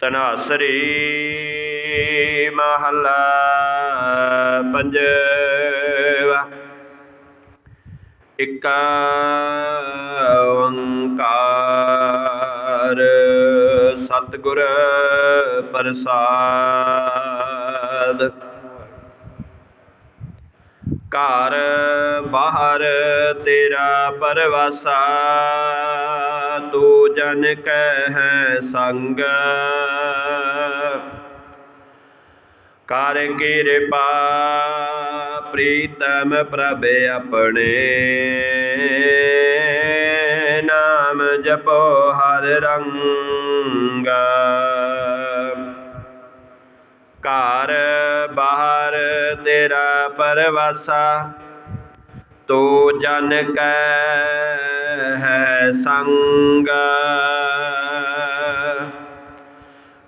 ਤਨਾਸਰੀ ਮਹੱਲਾ ਪੰਜਵਾ। ਇਕ ਓੰਕਾਰ ਸਤਿਗੁਰ ਪ੍ਰਸਾਦ। ਘਰ ਬਾਹਰ ਤੇਰਾ ਪਰਵਾਸਾ। ਤੂੰ ਜਨ ਕਹਿ ਸੰਗ। ਕਰ ਕਿਰਪਾ ਪ੍ਰੀਤਮ ਪ੍ਰਭ ਆਪਣੇ। ਨਾਮ ਜਪੋ ਹਰ ਰੰਗਾ। ਘਰ ਬਾਹਰ ਤੇਰਾ ਪਰਵਾਸਾ। ਤੂੰ ਜਨ ਕੈ ਹੈ ਸੰਗ।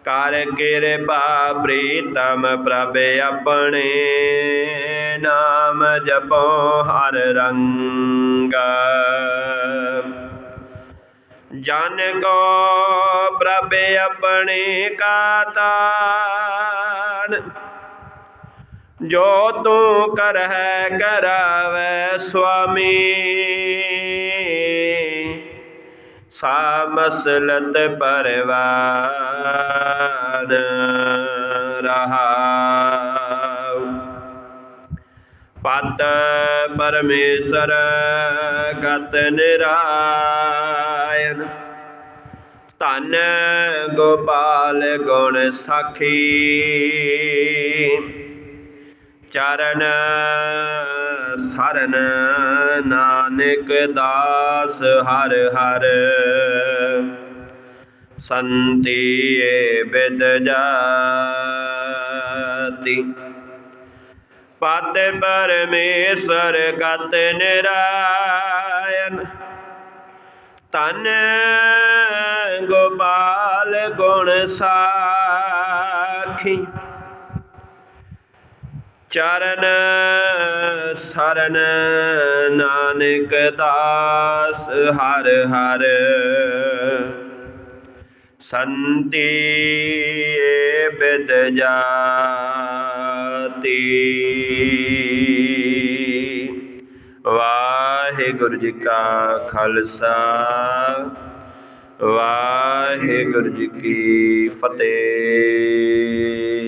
ਕਰ ਕਿਰਪਾ ਪ੍ਰੀਤਮ ਪ੍ਰਭ ਆਪਣੇ ਨਾਮ ਜਪੋ ਹਰ ਰੰਗ। ਜਨ ਕੋ ਪ੍ਰਭ ਆਪਣੇ ਕਾ ਤਾਨ ਜੋ ਤੂੰ ਕਰਹਿ ਕਰਾਵੈ ਸੁਆਮੀ। ਸਾ ਮਸਲਤ ਪਰਵਾਨ ਰਹਾਉ। ਪਤ ਪਰਮੇਸ਼ਰ ਗਤ ਨਿਰਾਇਨ ਧਨ ਗੋਪਾਲ ਗੁਣ ਸਾਖੀ। ਚਰਨ, ਸਰਨ ਨਾਨਕ ਦਾਸ ਹਰ ਹਰ। ਸੰਤੀ ਬਿਦ ਜਾਤੀ। ਪਤ ਪਰਮੇਸ਼ਰ ਗਤ ਨਿਰਾਇਨ। ਤਨ ਗੋਪਾਲ ਗੁਣ ਸਾਖੀ। ਚਰਨ, ਸਰਨ ਨਾਨਕ ਦਾਸ, ਹਰ ਹਰ ਸੰਤੀ ਬਿਦ ਜਾਤੀ। ਵਾਹਿਗੁਰੂ ਜੀ ਕਾ ਖਾਲਸਾ, ਵਾਹਿਗੁਰੂ ਜੀ ਕੀ ਫਤਿਹ।